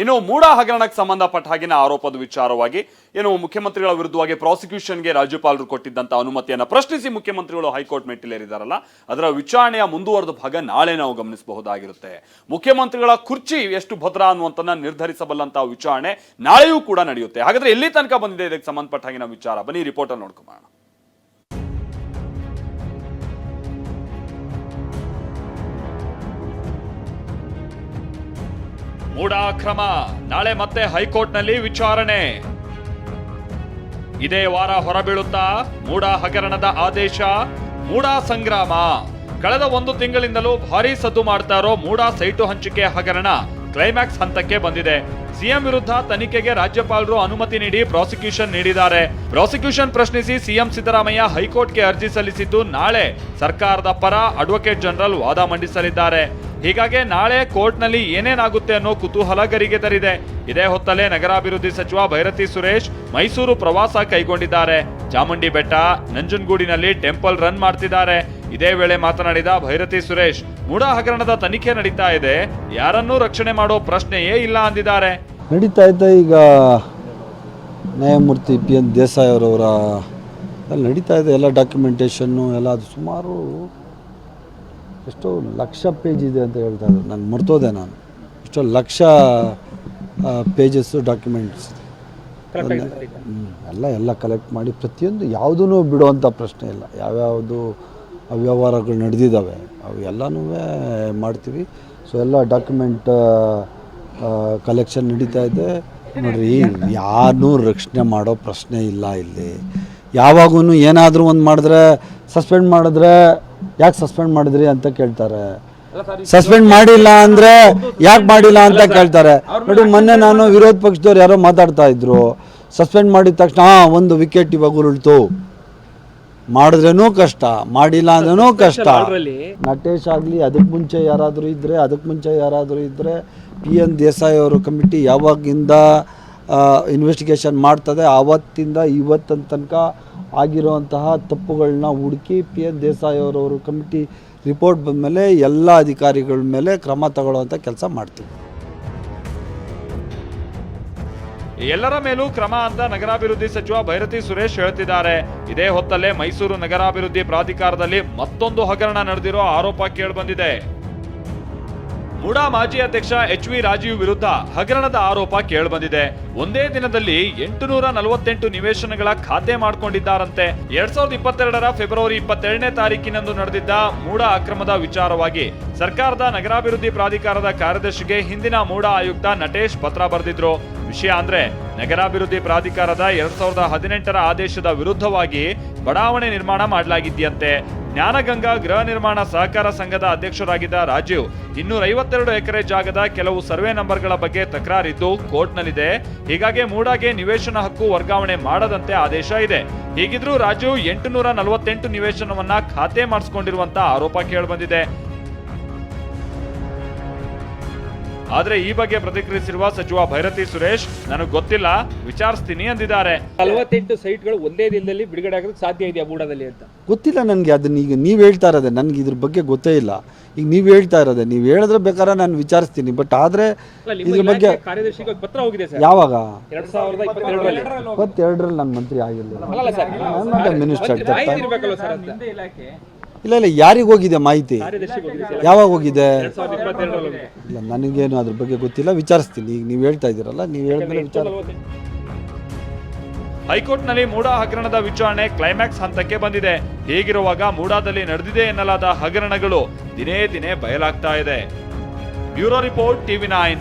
ಇನ್ನು ಮೂಡ ಹಗರಣಕ್ಕೆ ಸಂಬಂಧಪಟ್ಟ ಹಾಗಿನ ಆರೋಪದ ವಿಚಾರವಾಗಿ ಏನು ಮುಖ್ಯಮಂತ್ರಿಗಳ ವಿರುದ್ಧವಾಗಿ ಪ್ರಾಸಿಕ್ಯೂಷನ್ಗೆ ರಾಜ್ಯಪಾಲರು ಕೊಟ್ಟಿದ್ದಂಥ ಅನುಮತಿಯನ್ನ ಪ್ರಶ್ನಿಸಿ ಮುಖ್ಯಮಂತ್ರಿಗಳು ಹೈಕೋರ್ಟ್ ಮೆಟ್ಟಿಲೇರಿದಾರಲ್ಲ, ಅದರ ವಿಚಾರಣೆಯ ಮುಂದುವರೆದ ಭಾಗ ನಾಳೆ ನಾವು ಗಮನಿಸಬಹುದಾಗಿರುತ್ತೆ. ಮುಖ್ಯಮಂತ್ರಿಗಳ ಕುರ್ಚಿ ಎಷ್ಟು ಭದ್ರ ಅನ್ನುವಂತನ್ನ ನಿರ್ಧರಿಸಬಲ್ಲಂತಹ ವಿಚಾರಣೆ ನಾಳೆಯೂ ಕೂಡ ನಡೆಯುತ್ತೆ. ಹಾಗಾದ್ರೆ ಎಲ್ಲಿ ತನಕ ಬಂದಿದೆ ಇದಕ್ಕೆ ಸಂಬಂಧಪಟ್ಟ ಹಾಗಿನ ವಿಚಾರ? ಬನ್ನಿ ರಿಪೋರ್ಟ್ ಅಲ್ಲಿ ಮೂಡ ನಾಳೆ ಮತ್ತೆ ಹೈಕೋರ್ಟ್ನಲ್ಲಿ ವಿಚಾರಣೆ. ಇದೇ ವಾರ ಹೊರಬೀಳುತ್ತಾ ಮೂಡಾ ಹಗರಣದ ಆದೇಶ ಮೂಡ ಸಂಗ್ರಾಮ. ಕಳೆದ ಒಂದು ತಿಂಗಳಿಂದಲೂ ಭಾರೀ ಸದ್ದು ಮಾಡ್ತಾ ಇರೋ ಮೂಡ ಸೈಟು ಹಂಚಿಕೆ ಹಗರಣ. ಕ್ಲೈಮ್ಯಾಕ್ಸ್ ಹಂತಕ್ಕೆ ಬಂದಿದೆ. ಸಿಎಂ ವಿರುದ್ಧ ತನಿಖೆಗೆ ರಾಜ್ಯಪಾಲರು ಅನುಮತಿ ನೀಡಿ ಪ್ರಾಸಿಕ್ಯೂಷನ್ ನೀಡಿದ್ದಾರೆ. ಪ್ರಾಸಿಕ್ಯೂಷನ್ ಪ್ರಶ್ನಿಸಿ ಸಿಎಂ ಸಿದ್ದರಾಮಯ್ಯ ಹೈಕೋರ್ಟ್ಗೆ ಅರ್ಜಿ ಸಲ್ಲಿಸಿದ್ದು ನಾಳೆ ಸರ್ಕಾರದ ಪರ ಅಡ್ವೊಕೇಟ್ ಜನರಲ್ ವಾದ ಮಂಡಿಸಲಿದ್ದಾರೆ. ಹೀಗಾಗಿ ನಾಳೆ ಕೋರ್ಟ್ನಲ್ಲಿ ಏನೇನಾಗುತ್ತೆ ಅನ್ನೋ ಕುತೂಹಲ ಗರಿಗೆದರಿದೆ ಇದೇ ಹೊತ್ತಲ್ಲೇ ನಗರಾಭಿವೃದ್ಧಿ ಸಚಿವ ಭೈರತಿ ಸುರೇಶ್ ಮೈಸೂರು ಪ್ರವಾಸ ಕೈಗೊಂಡಿದ್ದಾರೆ. ಚಾಮುಂಡಿ ಬೆಟ್ಟ, ನಂಜನಗೂಡಿನಲ್ಲಿ ಟೆಂಪಲ್ ರನ್ ಮಾಡ್ತಿದ್ದಾರೆ. ಇದೇ ವೇಳೆ ಮಾತನಾಡಿದ ಭೈರತಿ ಸುರೇಶ್ ಮೂಡಾ ಹಗರಣದ ತನಿಖೆ ನಡೀತಾ ಇದೆ ಯಾರನ್ನೂ ರಕ್ಷಣೆ ಮಾಡೋ ಪ್ರಶ್ನೆಯೇ ಇಲ್ಲ ಅಂದಿದ್ದಾರೆ. ನಡೀತಾ ಇದ್ದ ಈಗ ನ್ಯಾಯಮೂರ್ತಿ ಪಿ ಎನ್ ದೇಸಾಯಿ ಅವರವರ ಅಲ್ಲಿ ನಡೀತಾ ಇದೆ ಎಲ್ಲ ಡಾಕ್ಯುಮೆಂಟೇಷನ್ನು ಎಲ್ಲ ಅದು ಸುಮಾರು ಎಷ್ಟೋ ಲಕ್ಷ ಪೇಜ್ ಇದೆ ಅಂತ ಹೇಳ್ತಾ ಇದ್ದಾರೆ. ನಾನು ಮರ್ತೋದೆ ನಾನು. ಎಷ್ಟೋ ಲಕ್ಷ ಪೇಜಸ್ಸು ಡಾಕ್ಯುಮೆಂಟ್ಸ್ ಎಲ್ಲ ಎಲ್ಲ ಕಲೆಕ್ಟ್ ಮಾಡಿ ಪ್ರತಿಯೊಂದು ಯಾವುದೂ ಬಿಡುವಂಥ ಪ್ರಶ್ನೆ ಇಲ್ಲ. ಯಾವ್ಯಾವುದು ಅವ್ಯವಹಾರಗಳು ನಡೆದಿದ್ದಾವೆ ಅವು ಎಲ್ಲನೂ ಮಾಡ್ತೀವಿ. ಸೊ ಎಲ್ಲ ಡಾಕ್ಯುಮೆಂಟ್ ಕಲೆಕ್ಷನ್ ನಡೀತಾ ಇದೆ. ನೋಡ್ರಿ ಯಾರನ್ನೂ ರಕ್ಷಣೆ ಮಾಡೋ ಪ್ರಶ್ನೆ ಇಲ್ಲ ಇಲ್ಲಿ. ಯಾವಾಗೂ ಏನಾದರೂ ಒಂದು ಮಾಡಿದ್ರೆ ಸಸ್ಪೆಂಡ್ ಮಾಡಿದ್ರೆ ಯಾಕೆ ಸಸ್ಪೆಂಡ್ ಮಾಡಿದ್ರಿ ಅಂತ ಕೇಳ್ತಾರೆ. ಸಸ್ಪೆಂಡ್ ಮಾಡಿಲ್ಲ ಅಂದರೆ ಯಾಕೆ ಮಾಡಿಲ್ಲ ಅಂತ ಕೇಳ್ತಾರೆ. ನೋಡಿ ಮೊನ್ನೆ ನಾನು ವಿರೋಧ ಪಕ್ಷದವ್ರು ಯಾರೋ ಮಾತಾಡ್ತಾ ಇದ್ರು. ಸಸ್ಪೆಂಡ್ ಮಾಡಿದ ತಕ್ಷಣ "ಆ, ಒಂದು ವಿಕೆಟ್ ಇವಾಗ ಉರುಳ್ತು. ಮಾಡಿದ್ರೇನೂ ಕಷ್ಟ ಮಾಡಿಲ್ಲ ಅಂದ್ರೂ ಕಷ್ಟ. ನಟೇಶ್ ಆಗಲಿ ಅದಕ್ಕೆ ಮುಂಚೆ ಯಾರಾದರೂ ಇದ್ದರೆ ಅದಕ್ಕೆ ಮುಂಚೆ ಯಾರಾದರೂ ಇದ್ದರೆ ಪಿ ಎನ್ ದೇಸಾಯಿ ಅವರು ಕಮಿಟಿ ಯಾವಾಗಿಂದ ಇನ್ವೆಸ್ಟಿಗೇಷನ್ ಮಾಡ್ತದೆ ಆವತ್ತಿಂದ ಇವತ್ತಿನ ತನಕ ಆಗಿರುವಂತಹ ತಪ್ಪುಗಳನ್ನ ಹುಡುಕಿ ಪಿ ಎನ್ ದೇಸಾಯಿ ಅವರವರು ಕಮಿಟಿ ರಿಪೋರ್ಟ್ ಬಂದಮೇಲೆ ಎಲ್ಲ ಅಧಿಕಾರಿಗಳ ಮೇಲೆ ಕ್ರಮ ತಗೊಳ್ಳುವಂಥ ಕೆಲಸ ಮಾಡ್ತೀವಿ. ಎಲ್ಲರ ಮೇಲೂ ಕ್ರಮ ಅಂತ ನಗರಾಭಿವೃದ್ಧಿ ಸಚಿವ ಭೈರತಿ ಸುರೇಶ್ ಹೇಳ್ತಿದ್ದಾರೆ. ಇದೇ ಹೊತ್ತಲ್ಲೇ ಮೈಸೂರು ನಗರಾಭಿವೃದ್ಧಿ ಪ್ರಾಧಿಕಾರದಲ್ಲಿ ಮತ್ತೊಂದು ಹಗರಣ ನಡೆದಿರೋ ಆರೋಪ ಕೇಳಿಬಂದಿದೆ. ಮುಡಾ ಮಾಜಿ ಅಧ್ಯಕ್ಷ ಎಚ್ ವಿ ರಾಜೀವ್ ವಿರುದ್ಧ ಹಗರಣದ ಆರೋಪ ಕೇಳಿಬಂದಿದೆ. ಒಂದೇ ದಿನದಲ್ಲಿ ಎಂಟುನೂರ ನಲವತ್ತೆಂಟು ನಿವೇಶನಗಳ ಖಾತೆ ಮಾಡಿಕೊಂಡಿದ್ದಾರಂತೆ. ಎರಡ್ ಸಾವಿರದ ಇಪ್ಪತ್ತೆರಡರ ಫೆಬ್ರವರಿ ಇಪ್ಪತ್ತೆರಡನೇ ತಾರೀಕಿನಂದು ನಡೆದಿದ್ದ ಮೂಡ ಅಕ್ರಮದ ವಿಚಾರವಾಗಿ ಸರ್ಕಾರದ ನಗರಾಭಿವೃದ್ಧಿ ಪ್ರಾಧಿಕಾರದ ಕಾರ್ಯದರ್ಶಿಗೆ ಹಿಂದಿನ ಮೂಡ ಆಯುಕ್ತ ನಟೇಶ್ ಪತ್ರ ಬರೆದಿದ್ರು. ವಿಷಯ ಅಂದ್ರೆ ನಗರಾಭಿವೃದ್ಧಿ ಪ್ರಾಧಿಕಾರದ ಎರಡ್ ಸಾವಿರದ ಹದಿನೆಂಟರ ಆದೇಶದ ವಿರುದ್ಧವಾಗಿ ಬಡಾವಣೆ ನಿರ್ಮಾಣ ಮಾಡಲಾಗಿದೆಯಂತೆ. ಜ್ಞಾನಗಂಗಾ ಗೃಹ ನಿರ್ಮಾಣ ಸಹಕಾರ ಸಂಘದ ಅಧ್ಯಕ್ಷರಾಗಿದ್ದ ರಾಜೀವ್ ಇನ್ನೂರ ಐವತ್ತೆರಡು ಎಕರೆ ಜಾಗದ ಕೆಲವು ಸರ್ವೆ ನಂಬರ್ಗಳ ಬಗ್ಗೆ ತಕರಾರಿದ್ದು ಕೋರ್ಟ್ನಲ್ಲಿದೆ. ಹೀಗಾಗಿ ಮೂಡಾಗೆ ನಿವೇಶನ ಹಕ್ಕು ವರ್ಗಾವಣೆ ಮಾಡದಂತೆ ಆದೇಶ ಇದೆ. ಹೀಗಿದ್ರೂ ರಾಜೀವ್ ಎಂಟುನೂರ ನಲವತ್ತೆಂಟು ನಿವೇಶನವನ್ನ ಖಾತೆ ಮಾಡಿಸಿಕೊಂಡಿರುವಂತ ಆರೋಪ ಕೇಳಿಬಂದಿದೆ. ಆದ್ರೆ ಈ ಬಗ್ಗೆ ಪ್ರತಿಕ್ರಿಯಿಸಿರುವ ಸಚಿವ ಭೈರತಿ ಸುರೇಶ್ ನನಗೆ ಗೊತ್ತಿಲ್ಲ ವಿಚಾರಿಸ್ತೀನಿ ಅಂದಿದ್ದಾರೆ. ನಲವತ್ತೆಂಟು ಸೈಟ್ಗಳು ಒಂದೇ ದಿನದಲ್ಲಿ ಬಿಡುಗಡೆ ಆಗೋದಕ್ಕೆ ಸಾಧ್ಯ ಇದೆಯಾ ಬೂಡದಲ್ಲಿ ಅಂತ? ಗೊತ್ತಿಲ್ಲ ನನಗೆ ಅದನ್ನ ಈಗ ನೀವು ಹೇಳ್ತಾ ಇರೋದೆ ನನಗೆ ಇದ್ರ ಬಗ್ಗೆ ಗೊತ್ತೇ ಇಲ್ಲ. ಈಗ ನೀವು ಹೇಳ್ತಾ ಇರೋದೆ ನೀವು ಹೇಳಿದ್ರೆ ಬೇಕಾದ್ರೆ ನಾನು ವಿಚಾರಿಸ್ತೀನಿ ಬಟ್ ಆದರೆ ಇದ್ರ ಬಗ್ಗೆ ಕಾರ್ಯದರ್ಶಿಗೆ ಒಂದು ಪತ್ರ ಹೋಗಿದೆ ಸರ್. ಯಾವಾಗ? ಎರಡ್ ಸಾವಿರದ ಇಪ್ಪತ್ತೆರಡರಲ್ಲಿ. ಇಪ್ಪತ್ತೆರಡರಲ್ಲಿ ನಾನು ಮಂತ್ರಿ ಆಗಿಲ್ಲ ಮಿನಿಸ್ಟರ್ ಅಂತ? ಇಲ್ಲ ಇಲ್ಲ, ಯಾರಿಗೆ ಹೋಗಿದೆ ಮಾಹಿತಿ? ಯಾವಾಗ ಹೋಗಿದೆ? ಇಲ್ಲ, ನನಗೇನು ಅದ್ರ ಬಗ್ಗೆ ಗೊತ್ತಿಲ್ಲ, ವಿಚಾರಿಸ್ತೀನಿ. ಈಗ ನೀವು ಹೇಳ್ತಾ ಇದ್ದೀರಲ್ಲ, ನೀವು ಹೇಳಿದ್ಮೇಲೆ ವಿಚಾರ ಹೈಕೋರ್ಟ್ನಲ್ಲಿ ಮೂಡಾ ಹಗರಣದ ವಿಚಾರಣೆ ಕ್ಲೈಮ್ಯಾಕ್ಸ್ ಹಂತಕ್ಕೆ ಬಂದಿದೆ. ಹೀಗಿರುವಾಗ ಮೂಡಾದಲ್ಲಿ ನಡೆದಿದೆ ಎನ್ನಲಾದ ಹಗರಣಗಳು ದಿನೇ ದಿನೇ ಬಯಲಾಗ್ತಾ ಇದೆ. Bureau report, TV nine.